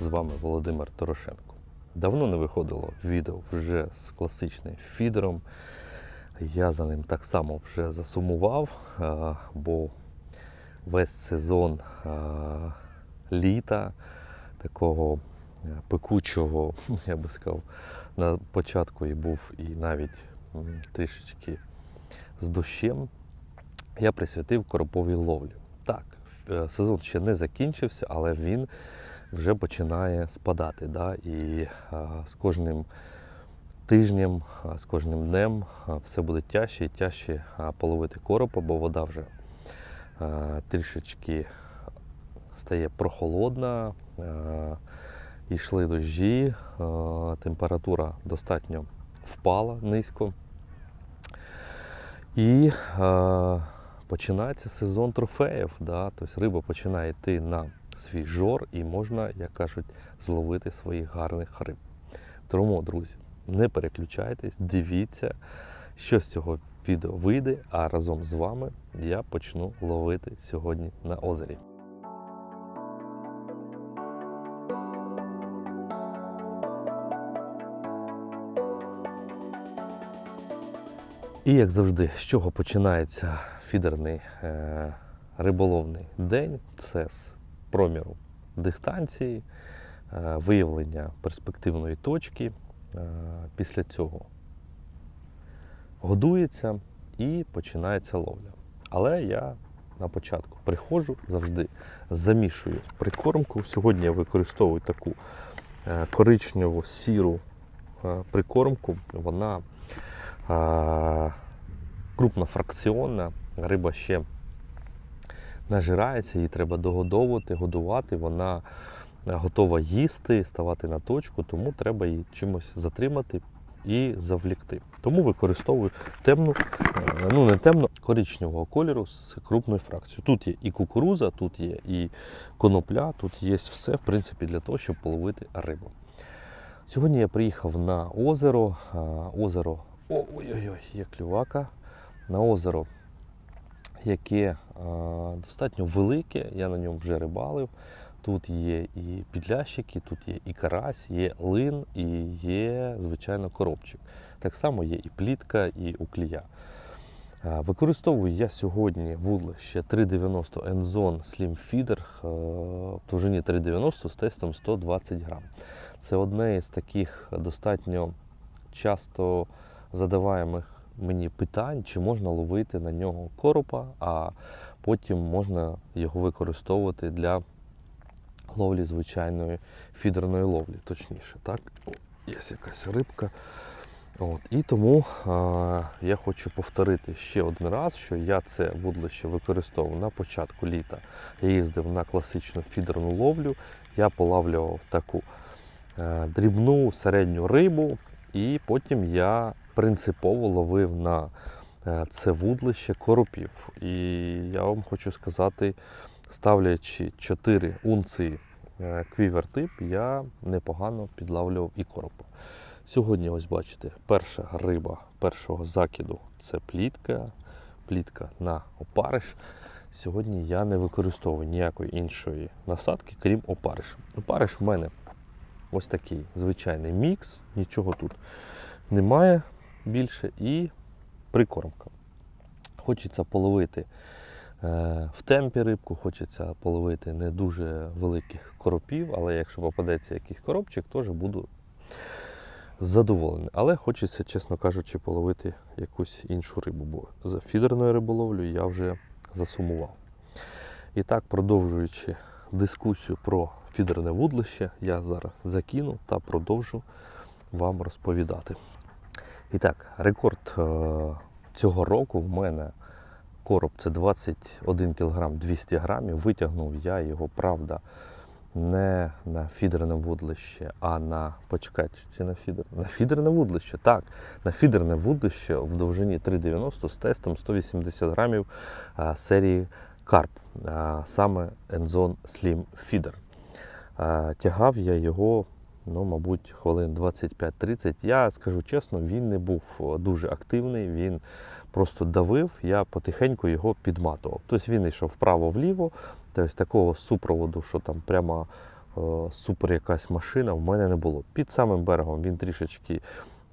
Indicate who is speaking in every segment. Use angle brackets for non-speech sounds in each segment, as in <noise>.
Speaker 1: З вами Володимир Торошенко. Давно не виходило відео вже з класичним фідером. Я за ним так само вже засумував, бо весь сезон літа, такого е, пекучого, <laughs> я би сказав, на початку і був і навіть трішечки з дощем, я присвятив короповій ловлі. Так, е, сезон ще не закінчився, але він вже починає спадати. Да? І з кожним тижнем, з кожним днем все буде тяжче і тяжче а, половити коропа, бо вода вже трішечки стає прохолодна, йшли дощі, температура достатньо впала низько. І е, починається сезон трофеїв. Да? Тобто риба починає йти на свій жор і можна, як кажуть, зловити своїх гарних риб. Тому, друзі, не переключайтесь, дивіться, що з цього відео вийде, а разом з вами я почну ловити сьогодні на озері. І як завжди, з чого починається фідерний е, риболовний день? Це з проміру дистанції, е, виявлення перспективної точки. Е, після цього годується і починається ловля. Але я на початку приходжу, завжди замішую прикормку. Сьогодні я використовую таку е, коричневу сіру прикормку. Вона крупнофракціонна, риба ще нажирається, її треба догодовувати, годувати. Вона готова їсти, ставати на точку, тому треба її чимось затримати і завлікти. Тому використовую темну, е, ну не темно, коричневого кольору з крупною фракцією. Тут є і кукуруза, тут є і конопля, тут є все в принципі для того, щоб половити рибу. Сьогодні я приїхав на озеро. Озеро Ой-ой-ой, є клювака. На озеро, яке а, достатньо велике, я на ньому вже рибалив. Тут є і підлящики, тут є і карась, є лин, і є, звичайно, коробчик. Так само є і плітка, і уклія. А, Використовую я сьогодні вудлище 390 Enzone Slim Feeder е, в довжині 390 з тестом 120 грам. Це одне із таких достатньо часто задаваємих мені питань, чи можна ловити на нього коропа, а потім можна його використовувати для ловлі звичайної фідерної ловлі, точніше. Так? Є якась рибка. От. І тому а, я хочу повторити ще один раз, що я це вудлище використовував на початку літа. Я їздив на класичну фідерну ловлю, я полавлював таку е, дрібну середню рибу, і потім я принципово ловив на е, це вудлище коропів. І я вам хочу сказати, ставлячи 4 унції е, квівер-тип, я непогано підлавлював і коропа. Сьогодні, ось бачите, перша риба першого закиду це плітка, плітка на опариш. Сьогодні я не використовую ніякої іншої насадки, крім опариша. Опариш в мене ось такий звичайний мікс, нічого тут немає більше і прикормка. Хочеться половити е, в темпі рибку, хочеться половити не дуже великих коропів, але якщо попадеться якийсь коробчик, теж буду задоволений. Але хочеться, чесно кажучи, половити якусь іншу рибу, бо за фідерною риболовлею я вже засумував. І так, продовжуючи дискусію про фідерне вудлище, я зараз закину та продовжу вам розповідати. І так, рекорд е, цього року в мене короб це 21 кг 200 грамів. Витягнув я його, правда, не на фідерне вудлище, а на почекайте, на фідер? На фідерне вудлище. Так, на фідерне вудлище в довжині 3,90 з тестом 180 грамів серії Карп, саме Enzone Slim Feeder. Тягав я його, ну, мабуть, хвилин 25-30. Я скажу чесно, він не був дуже активний. Він просто давив, я потихеньку його підматував. Тобто він йшов вправо-вліво, Тобто такого супроводу, що там прямо е, супер якась машина, в мене не було. Під самим берегом він трішечки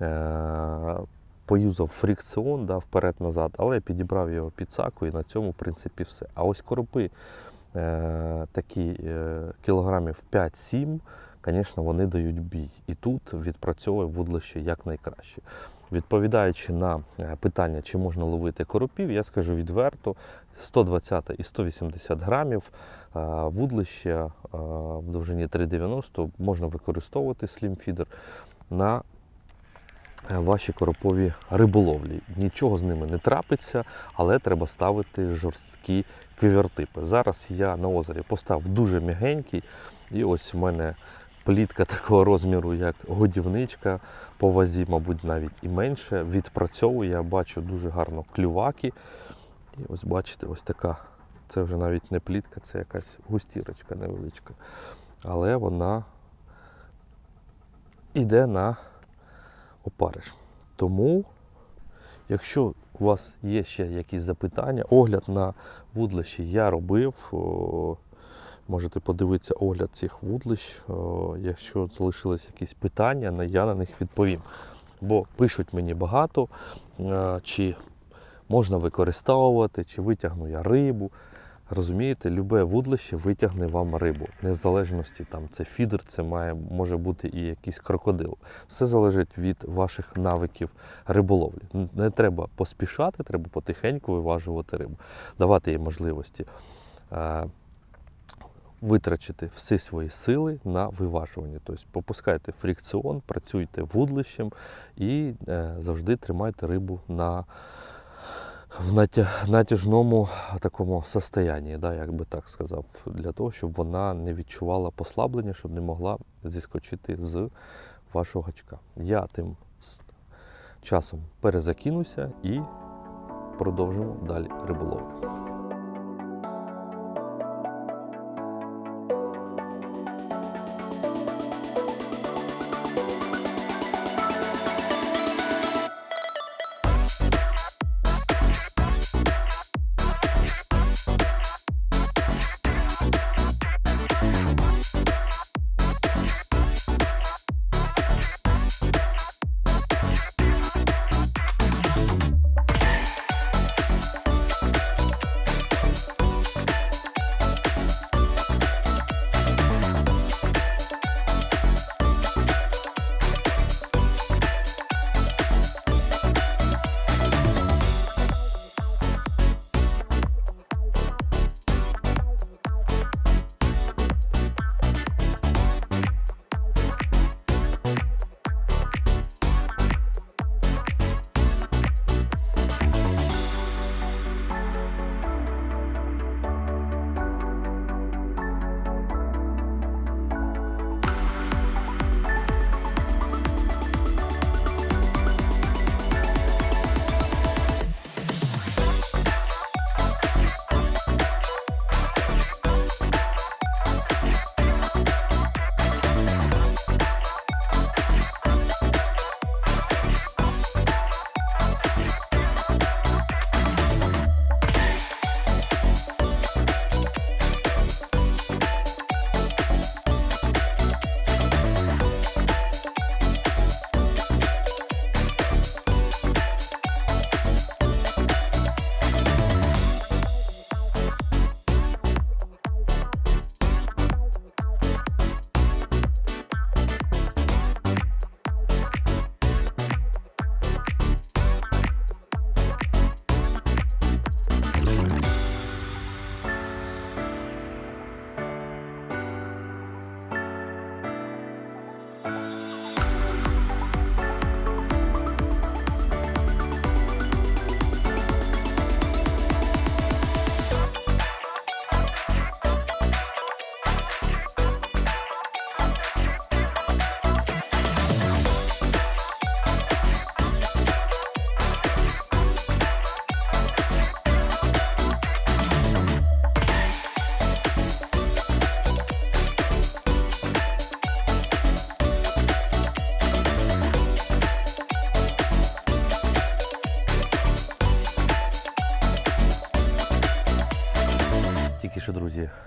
Speaker 1: е, поюзав фрикціон да, вперед-назад, але я підібрав його під саку і на цьому, в принципі, все. А ось коропи е, такі е, кілограмів 5-7, звісно, вони дають бій. І тут відпрацьовує вудлище якнайкраще. Відповідаючи на е, питання, чи можна ловити коропів, я скажу відверто: 120 і 180 грамів е, вудлище е, в довжині 3,90 можна використовувати слімфідер на ваші коропові риболовлі. Нічого з ними не трапиться, але треба ставити жорсткі квівертипи. Зараз я на озері поставив дуже м'ягенький, і ось в мене плітка <laughs> такого розміру, як годівничка, по вазі, мабуть, навіть і менше. Відпрацьовує, я бачу дуже гарно клюваки. І ось бачите, ось така. Це вже навіть не плітка, це якась густірочка невеличка. Але вона йде на опариш. Тому, якщо у вас є ще якісь запитання, огляд на вудлищі я робив. Можете подивитися огляд цих вудлищ. Якщо залишились якісь питання, я на них відповім. Бо пишуть мені багато, е, чи можна використовувати, чи витягну я рибу. Розумієте, любе вудлище витягне вам рибу. Не в залежності там це фідер, це має може бути і якийсь крокодил. Все залежить від ваших навиків риболовлі. Не треба поспішати, треба потихеньку виважувати рибу, давати їй можливості е, витрачити всі свої сили на виважування. Тобто попускайте фрикціон, працюйте вудлищем і е, завжди тримайте рибу на в натяжному такому состоянні, да, як би так сказав, для того, щоб вона не відчувала послаблення, щоб не могла зіскочити з вашого гачка. Я тим часом перезакинуся і продовжимо далі риболовлю.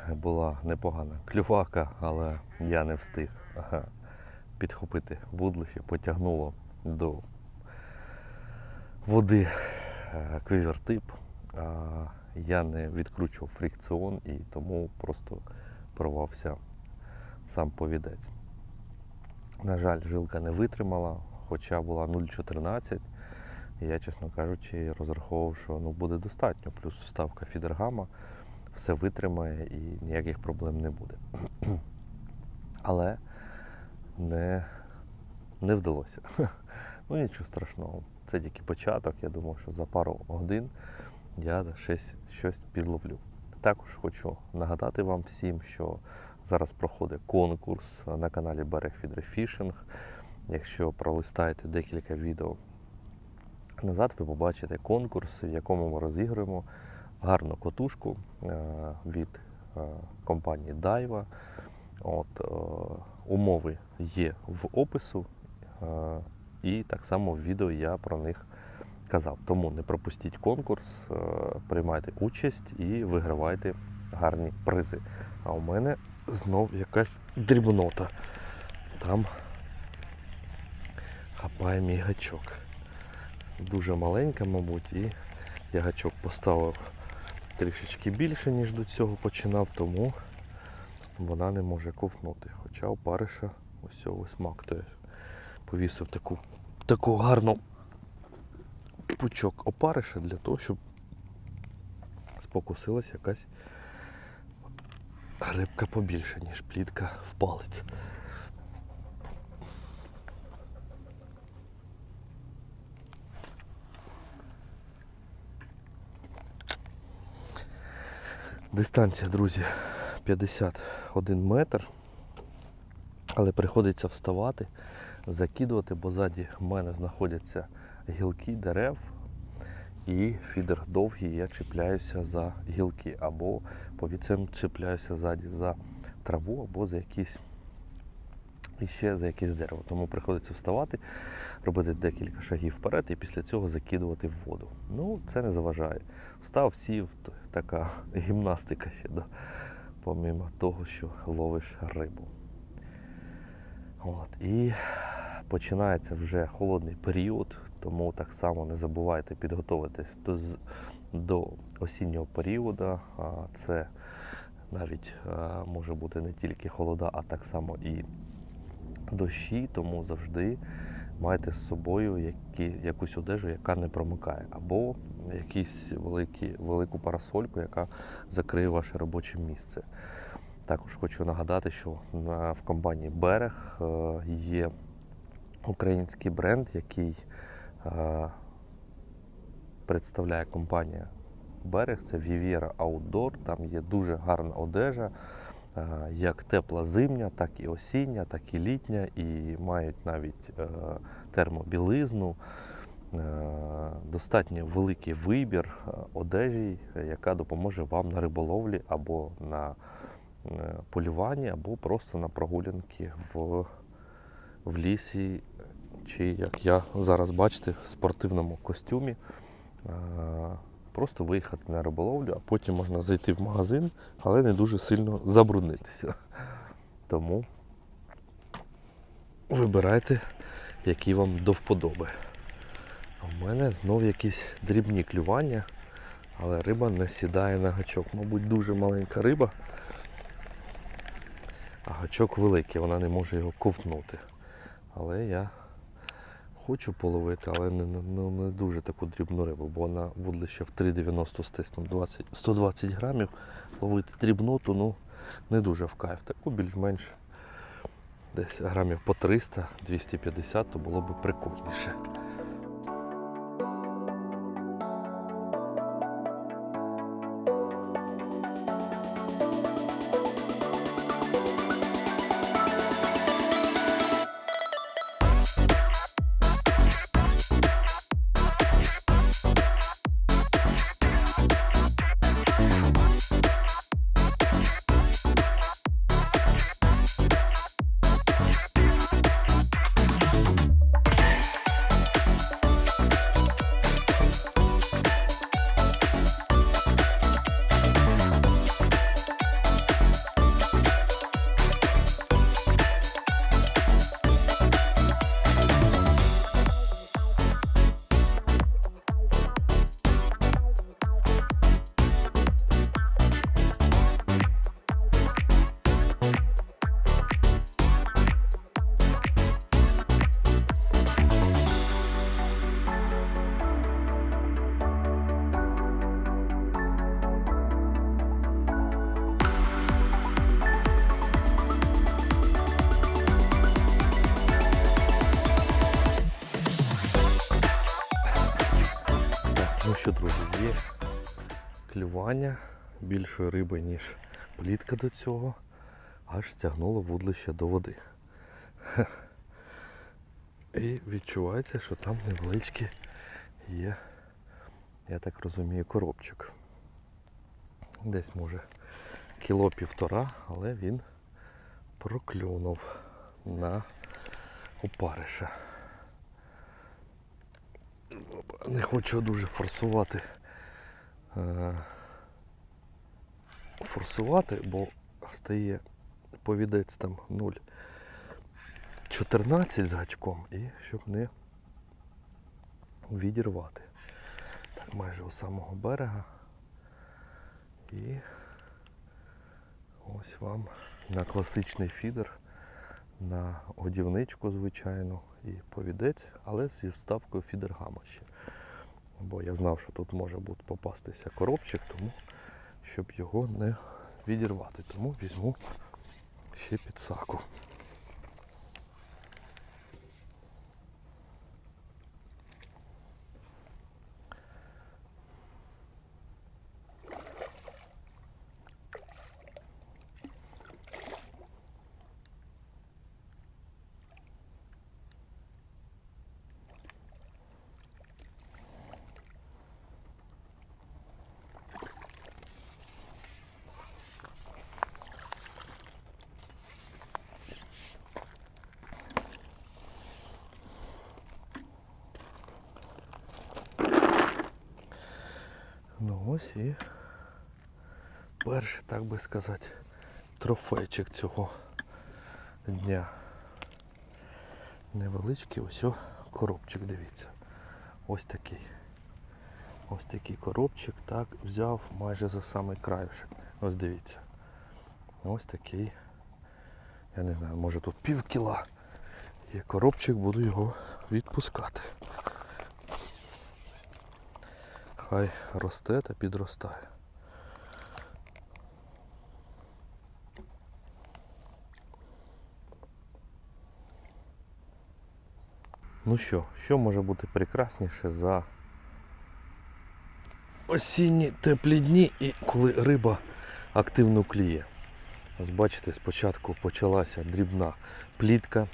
Speaker 1: Була непогана клювака, але я не встиг підхопити вудлище, потягнуло до води е, квівертип. Я не відкручував фрикціон і тому просто порвався сам повідець. На жаль, жилка не витримала, хоча була 0,14. Я, чесно кажучи, розраховував, що ну, буде достатньо. Плюс вставка фідергама все витримає і ніяких проблем не буде. <clears throat> Але не, не вдалося. <laughs> Ну нічого страшного. Це тільки початок. Я думав, що за пару годин я щось, щось підловлю. Також хочу нагадати вам всім, що зараз проходить конкурс на каналі Берег Фідерфішинг. Якщо пролистаєте декілька відео назад, ви побачите конкурс, в якому ми розігруємо гарну котушку е, від е, компанії Daiwa. От, е, умови є в опису, і так само в відео я про них казав. Тому не пропустіть конкурс, приймайте участь і вигравайте гарні призи. А у мене знов якась дрібнота. Там хапає мій гачок. Дуже маленька, мабуть, і я гачок поставив трішечки більше, ніж до цього починав, тому вона не може ковтнути. Хоча опариша ось ось мактує. Повісив таку, таку гарну пучок опариша для того, щоб спокусилась якась рибка побільше, ніж плітка в палець. Дистанція, друзі, 51 метр. Але приходиться вставати, закидувати, бо ззаді в мене знаходяться гілки дерев і фідер довгий, я чіпляюся за гілки, або повіцем чіпляюся ззаді за траву, або за якісь ще за якесь дерево. Тому приходиться вставати, робити декілька шагів вперед і після цього закидувати в воду. Ну, це не заважає. Встав, сів, така гімнастика ще, да, помимо того, що ловиш рибу. От, і починається вже холодний період, тому так само не забувайте підготуватись до, до осіннього періоду. Це навіть а, може бути не тільки холода, а так само і дощі, тому завжди майте з собою які, якусь одежу, яка не промикає, або якісь великі, велику парасольку, яка закриє ваше робоче місце. Також хочу нагадати, що в компанії Берег е, є український бренд, який е, представляє компанія Берег, це Viviera Outdoor. Там є дуже гарна одежа, як тепла зимня, так і осіння, так і літня, і мають навіть е, термобілизну. Е, Достатньо великий вибір е, одежі, е, яка допоможе вам на риболовлі або на е, полюванні, або просто на прогулянки в, в лісі, чи як я зараз бачите, в спортивному костюмі. Просто виїхати на риболовлю, а потім можна зайти в магазин, але не дуже сильно забруднитися. Тому вибирайте, які вам до вподоби. В мене знов якісь дрібні клювання, але риба не сідає на гачок. Мабуть, дуже маленька риба, а гачок великий, вона не може його ковтнути. Але я хочу половити, але не, не, не- не дуже таку дрібну рибу, бо на вудлище в 3,90 стисну 20, 120 грамів. Ловити дрібноту, ну не дуже в кайф. Таку більш-менш десь грамів по 300-250, то було б прикольніше. Клювання більшої риби, ніж плітка до цього, аж стягнуло вудлище до води. І відчувається, що там невеличкий є, я так розумію, коробчик. Десь може кіло півтора, але він проклюнув на опариша. Не хочу дуже форсувати. Форсувати, бо стає повідець там 0,14 з гачком і щоб не відірвати. Так, майже у самого берега. І ось вам на класичний фідер, на годівничку, звичайно, і повідець, але зі вставкою фідергама ще. Бо я знав, що тут може бути попастися коробчик, тому щоб його не відірвати. Тому візьму ще підсаку. Ось і перший, так би сказати, трофейчик цього дня. Невеличкий ось коробчик, дивіться. Ось такий. Ось такий коробчик, так, взяв майже за самий краюшек. Ось дивіться. Ось такий. Я не знаю, може тут пів кіла. Є коробчик, буду його відпускати. Хай росте та підростає. Ну що, що може бути прекрасніше за осінні теплі дні і коли риба активно кліє. Ось бачите, спочатку почалася дрібна плітка,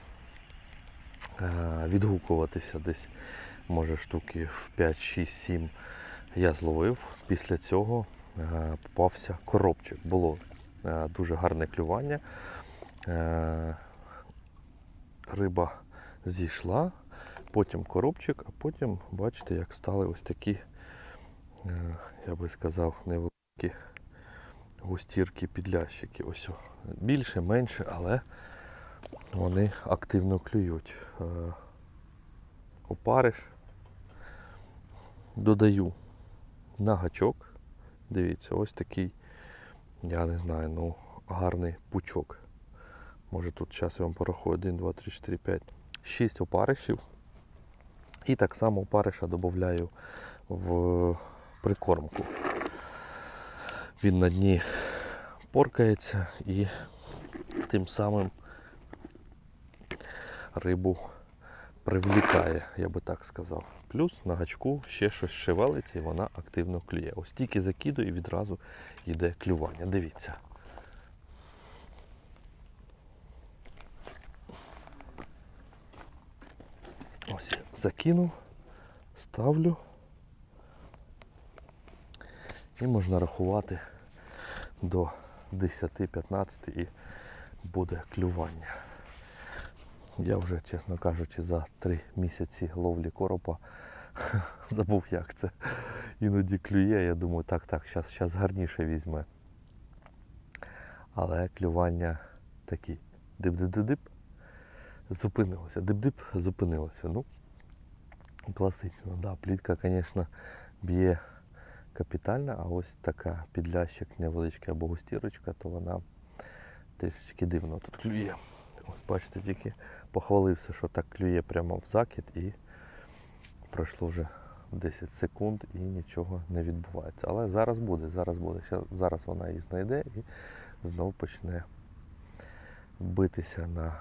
Speaker 1: е, відгукуватися десь, може штуки в 5, 6, 7 я зловив. Після цього е, попався коробчик. Було е, дуже гарне клювання. Е, Риба зійшла, потім коробчик, а потім бачите, як стали ось такі, я би сказав, невеликі густірки підлящики. Ось більше, менше, але вони активно клюють. Опариш додаю на гачок. Дивіться, ось такий, я не знаю, ну, гарний пучок. Може тут зараз я вам порахую 1, 2, 3, 4, 5, 6 опаришів. І так само опариша додаю в прикормку. Він на дні поркається і тим самим рибу привлікає, я би так сказав. Плюс на гачку ще щось шевелиться і вона активно клює. Ось тільки закидую і відразу йде клювання. Дивіться. Ось закинув, ставлю. І можна рахувати до 10-15 і буде клювання. Я вже, чесно кажучи, за 3 місяці ловлі коропа <laughs> забув, як це іноді клює. Я думаю, так, так, зараз, зараз гарніше візьме. Але клювання такі. Дип-дип-дип. Зупинилося. Дип-дип, зупинилося. Ну, класично, да, плітка, звісно, б'є капітальна, а ось така підлящик невеличка або густірочка, то вона трішечки дивно тут клює. Ось бачите, тільки похвалився, що так клює прямо в закид і пройшло вже 10 секунд і нічого не відбувається. Але зараз буде, зараз буде. Зараз вона її знайде і знову почне битися на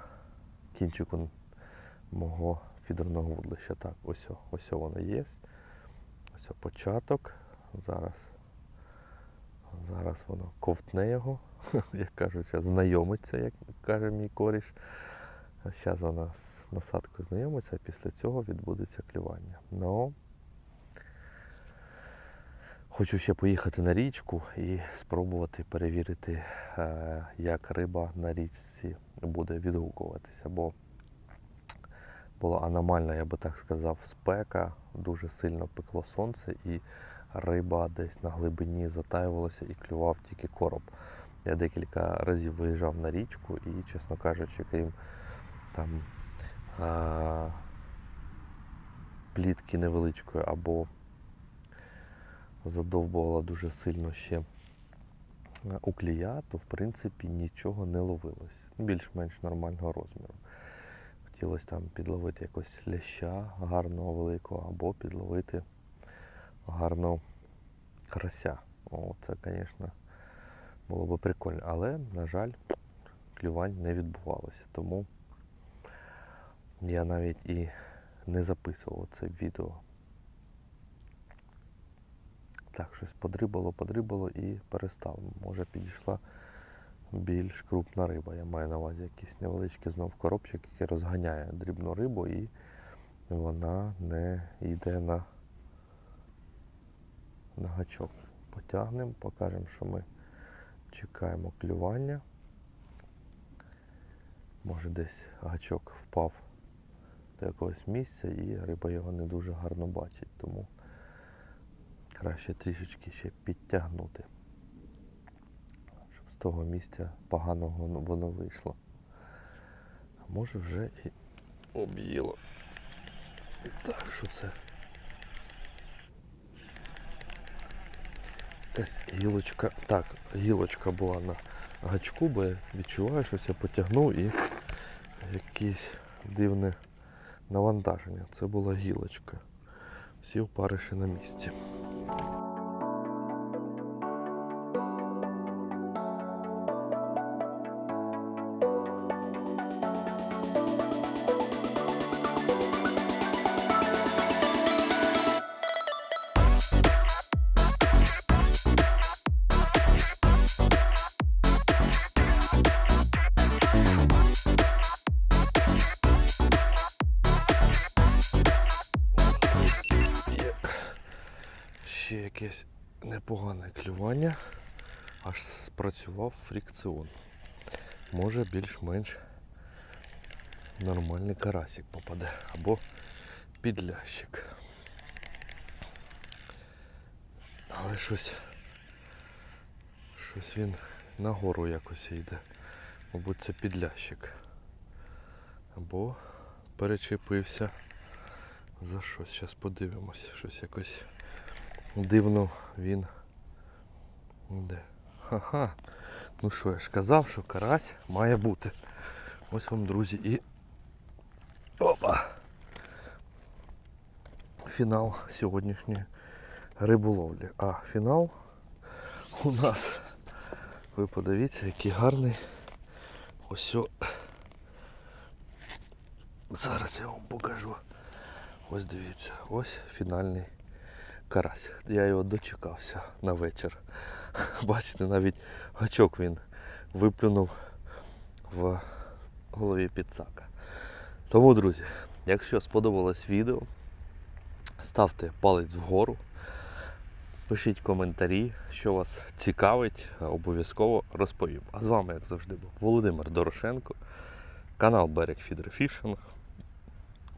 Speaker 1: кінчику мого фідерного вудлища. Так, ось, ось воно є. Ось початок. Зараз Зараз воно ковтне його, <laughs> як кажуть, знайомиться, як каже мій коріш. Зараз вона з насадкою знайомиться, а після цього відбудеться клювання. Ну, хочу ще поїхати на річку і спробувати перевірити, е, як риба на річці буде відгукуватися. Бо була аномальна, я би так сказав, спека, дуже сильно пекло сонце і риба десь на глибині затаювалася і клював тільки короб. Я декілька разів виїжджав на річку і, чесно кажучи, крім там а, плітки невеличкої або задовбувала дуже сильно ще а, уклія, то в принципі нічого не ловилось. Більш-менш нормального розміру. Хотілося там підловити якось ляща гарного великого, або підловити гарного карася. О, це, звісно, було би прикольно. Але, на жаль, клювань не відбувалося. Тому я навіть і не записував це відео. Так, щось подрибало, подрибало і перестало. Може підійшла більш крупна риба. Я маю на увазі якийсь невеличкий знов коробчик, який розганяє дрібну рибу і вона не йде на, на гачок. Потягнемо, покажемо, що ми чекаємо клювання. Може десь гачок впав до якогось місця і риба його не дуже гарно бачить, тому краще трішечки ще підтягнути, щоб з того місця поганого воно- воно вийшло. А може вже і об'їло. Так, що це? Якась гілочка. Так, гілочка була на гачку, бо я відчуваю, щось я потягнув і якесь дивне навантаження. Це була гілочка. Всі опариші на місці. Непогане клювання. Аж спрацював фрикціон. Може більш-менш нормальний карасик попаде. Або підлящик. Але щось. Щось він нагору якось йде. Мабуть, це підлящик. Або перечепився за щось. Зараз подивимось. Щось якось дивно він йде. Ха-ха. Ну що, я ж казав, що карась має бути. Ось вам, друзі, і. Опа! Фінал сьогоднішньої риболовлі. А фінал у нас. Ви подивіться, який гарний. Ось. о- Зараз я вам покажу. Ось дивіться, ось фінальний карась. Я його дочекався на вечір. <laughs> Бачите, навіть гачок він виплюнув в голові підсака. Тому, друзі, якщо сподобалось відео, ставте палець вгору, пишіть коментарі, що вас цікавить, обов'язково розповім. А з вами, як завжди, був Володимир Дорошенко, канал Берег Фідерфішинг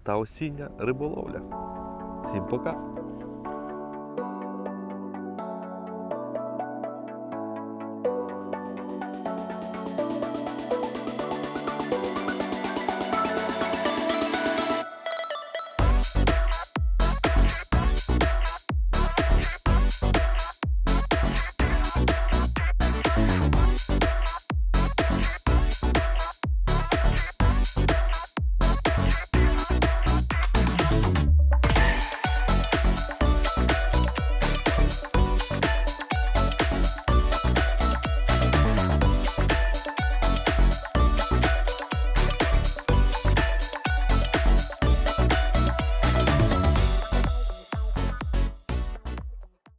Speaker 1: та осіння риболовля. Всім пока!